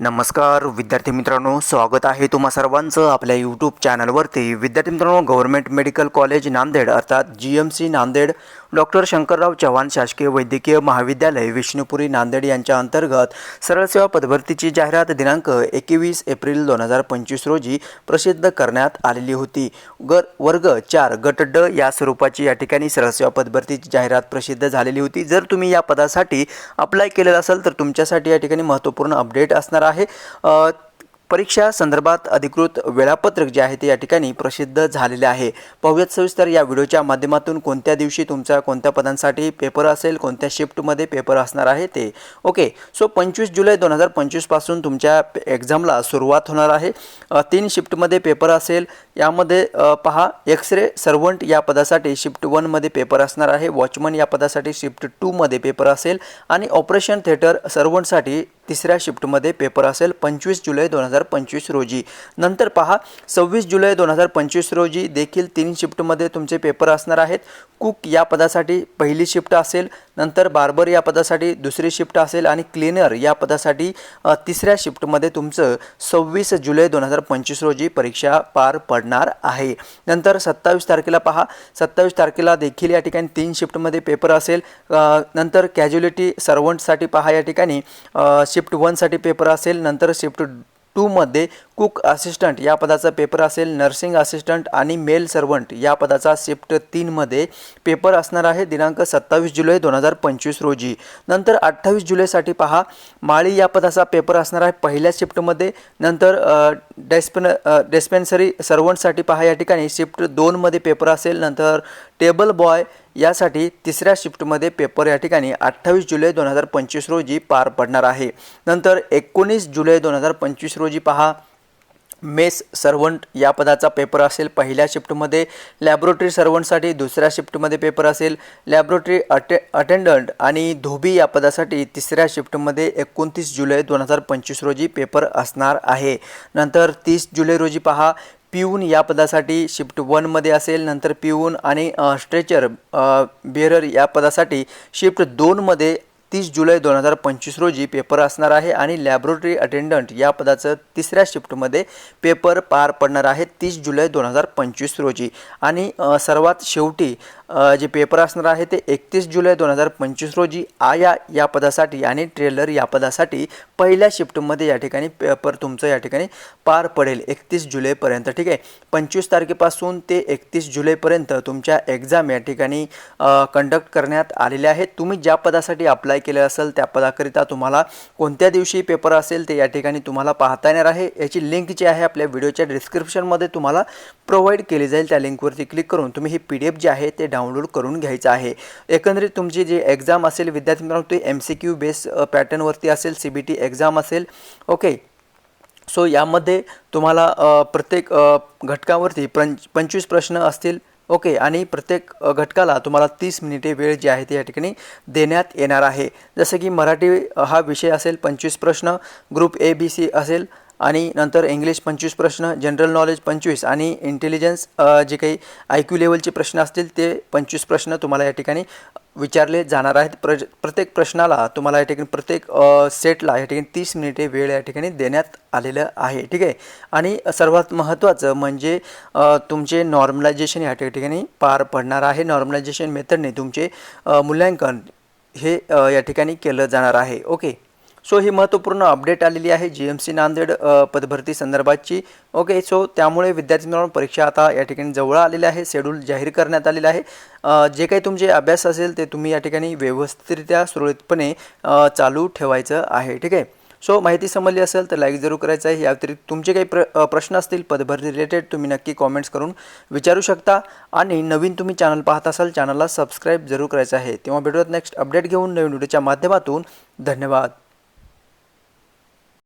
नमस्कार विद्यार्थी मित्रांनो स्वागत आहे तुम्हा सर्वांचं आपल्या यूट्यूब चॅनलवरती विद्यार्थी मित्रांनो गव्हर्नमेंट मेडिकल कॉलेज नांदेड अर्थात G M C Nanded doctor Shankarrao Chavan शासकीय वैद्यकीय महाविद्यालय विष्णुपुरी नांदेड यांच्या अंतर्गत सरळ सेवा पदभरतीची जाहिरात दिनांक एकवीस एप्रिल दोन हजार पंचवीस रोजी प्रसिद्ध करण्यात आलेली होती. गर वर्ग चार गट ड या स्वरूपाची या ठिकाणी सरळ सेवा पदभरतीची जाहिरात प्रसिद्ध झालेली होती. जर तुम्ही या पदासाठी अप्लाय केलेलं असेल तर तुमच्यासाठी या ठिकाणी महत्त्वपूर्ण अपडेट असणार आहे. परीक्षा संदर्भात अधिकृत वेळापत्रक जे आहे ते या ठिकाणी प्रसिद्ध झालेले आहे. पाहूयात सविस्तर या व्हिडिओच्या माध्यमातून कोणत्या दिवशी तुमचा कोणत्या पदांसाठी पेपर असेल कोणत्या शिफ्टमध्ये पेपर असणार आहे ते. ओके सो पंचवीस जुलै दोन हजार पंचवीसपासून तुमच्या एक्झामला सुरुवात होणार आहे. तीन शिफ्टमध्ये पेपर असेल यामध्ये पहा एक्स रे सर्वंट या पदासाठी शिफ्ट वनमध्ये पेपर असणार आहे वॉचमन या पदासाठी शिफ्ट टूमध्ये पेपर असेल आणि ऑपरेशन थिएटर सर्वंटसाठी तिसऱ्या शिफ्टमध्ये पेपर असेल पंचवीस जुलै दोन हजार पंचवीस रोजी. नंतर पहा सव्वीस जुलै दोन हजार पंचवीस रोजी देखील तीन शिफ्टमध्ये तुमचे पेपर असणार आहेत. कुक या पदासाठी पहिली शिफ्ट असेल नंतर बार्बर या पदासाठी दुसरी शिफ्ट असेल आणि क्लीनर या पदासाठी तिसऱ्या शिफ्टमध्ये तुमचं सव्वीस जुलै दोन हजार पंचवीस रोजी परीक्षा पार पडणार आहे. नंतर सत्तावीस तारखेला पहा सत्तावीस तारखेला देखील या ठिकाणी तीन शिफ्टमध्ये पेपर असेल. नंतर कॅज्युलिटी सर्वंटसाठी पहा या ठिकाणी शिफ्ट वनसाठी पेपर असेल नंतर शिफ्ट टूमध्ये कुक असिस्टंट या पदाचा पेपर असेल नर्सिंग असिस्टंट आणि मेल सर्वंट या पदाचा शिफ्ट तीनमध्ये पेपर असणार आहे दिनांक सत्तावीस जुलै दोन हजार पंचवीस रोजी. नंतर अठ्ठावीस जुलैसाठी पहा माळी या पदाचा पेपर असणार आहे पहिल्या शिफ्टमध्ये नंतर डेस्पेन डेस्पेन्सरी सर्वंटसाठी पहा या ठिकाणी शिफ्ट दोनमध्ये पेपर असेल नंतर टेबल बॉय यासाठी तिसऱ्या शिफ्टमध्ये पेपर या ठिकाणी अठ्ठावीस जुलै दोन हजार पंचवीस रोजी पार पडणार आहे. नंतर एकोणीस जुलै दोन हजार पंचवीस रोजी पहा मेस सर्वंट या पदाचा पेपर असेल. पहिल्या शिफ्टमध्ये लॅबोरेटरी सर्वंटसाठी दुसऱ्या शिफ्टमध्ये पेपर असेल. लॅबोरेटरी अटे अटेंडंट आणि धोबी या पदासाठी तिसऱ्या शिफ्टमध्ये एकोणतीस जुलै दोन हजार पंचवीस रोजी पेपर असणार आहे. नंतर तीस जुलै रोजी पहा पिऊन या पदासाठी शिफ्ट वनमध्ये असेल. नंतर पिऊन आणि स्ट्रेचर बेरर या पदासाठी शिफ्ट दोनमध्ये तीस जुलै दोन हजार पंचवीस रोजी पेपर असणार आहे आणि लॅबोरेटरी अटेंडंट या पदाचं तिसऱ्या शिफ्टमध्ये पेपर पार पडणार आहे तीस जुलै दोन हजार पंचवीस रोजी. आणि सर्वात शेवटी जे पेपर असणार आहे ते एकतीस जुलै दोन हजार पंचवीस रोजी आया या पदासाठी आणि ट्रेलर या पदासाठी पहिल्या शिफ्टमध्ये या ठिकाणी पेपर तुमचं या ठिकाणी पार पडेल. एकतीस जुलैपर्यंत ठीक आहे? पंचवीस तारखेपासून ते एकतीस जुलैपर्यंत तुमच्या एक्झाम या ठिकाणी कंडक्ट करण्यात आलेल्या आहेत. तुम्ही ज्या पदासाठी अप्लाय केलं असेल त्या पदाकरिता तुम्हाला कोणत्या दिवशी पेपर असेल ते या ठिकाणी तुम्हाला पाहता येणार आहे. याची लिंक जी आहे आपल्या व्हिडिओच्या डिस्क्रिप्शनमध्ये तुम्हाला प्रोव्हाइड केली जाईल. त्या लिंकवरती क्लिक करून तुम्ही ही पी डी एफ जी आहे ते डाउनलोड करून घ्यायचं आहे. एकंदरीत तुमची जी एक्झाम असेल विद्यार्थी मित्रांनो ती एम सी क्यू बेस पॅटर्नवरती असेल सी बी टी एक्झाम असेल ओके सो यामध्ये तुम्हाला प्रत्येक घटकावरती पंच पंचवीस प्रश्न असतील ओके आणि प्रत्येक घटकाला तुम्हाला तीस मिनिटे वेळ जी आहे ती या ठिकाणी देण्यात येणार आहे. जसं की मराठी हा विषय असेल पंचवीस प्रश्न ग्रुप ए बी सी असेल आणि नंतर इंग्लिश पंचवीस प्रश्न जनरल नॉलेज पंचवीस आणि इंटेलिजन्स जे काही आय क्यू लेवलचे प्रश्न असतील ते पंचवीस प्रश्न तुम्हाला या ठिकाणी विचारले जाणार आहेत. प्रज प्रत्येक प्रश्नाला तुम्हाला या ठिकाणी प्रत्येक सेटला या ठिकाणी तीस मिनिटे वेळ या ठिकाणी देण्यात आलेलं आहे. ठीक आहे? आणि सर्वात महत्त्वाचं म्हणजे तुमचे नॉर्मलायझेशन या ठिकाणी पार पडणार आहे. नॉर्मलायझेशन मेथडने तुमचे मूल्यांकन हे या ठिकाणी केलं जाणार आहे. ओके सो ही महत्त्वपूर्ण अपडेट आलेली आहे जी एम सी नांदेड पदभरती संदर्भातची ओके सो त्यामुळे विद्यार्थी मित्रांनो परीक्षा आता या ठिकाणी जवळ आलेली आहे. शेड्यूल जाहीर करण्यात आलेलं आहे. जे काही तुमचे अभ्यास असेल ते तुम्ही या ठिकाणी व्यवस्थितरित्या सुरळीतपणे चालू ठेवायचं आहे. ठीक आहे? सो माहिती समजली असेल तर लाईक जरूर करायचं आहे. या व्यतिरिक्त तुमचे काही प्र प्रश्न असतील पदभरती रिलेटेड तुम्ही नक्की कॉमेंट्स करून विचारू शकता. आणि नवीन तुम्ही चॅनल पाहत असाल चॅनलला सबस्क्राईब जरूर करायचं आहे. तेव्हा भेटूयात नेक्स्ट अपडेट घेऊन नवीन व्हिडिओच्या माध्यमातून. धन्यवाद.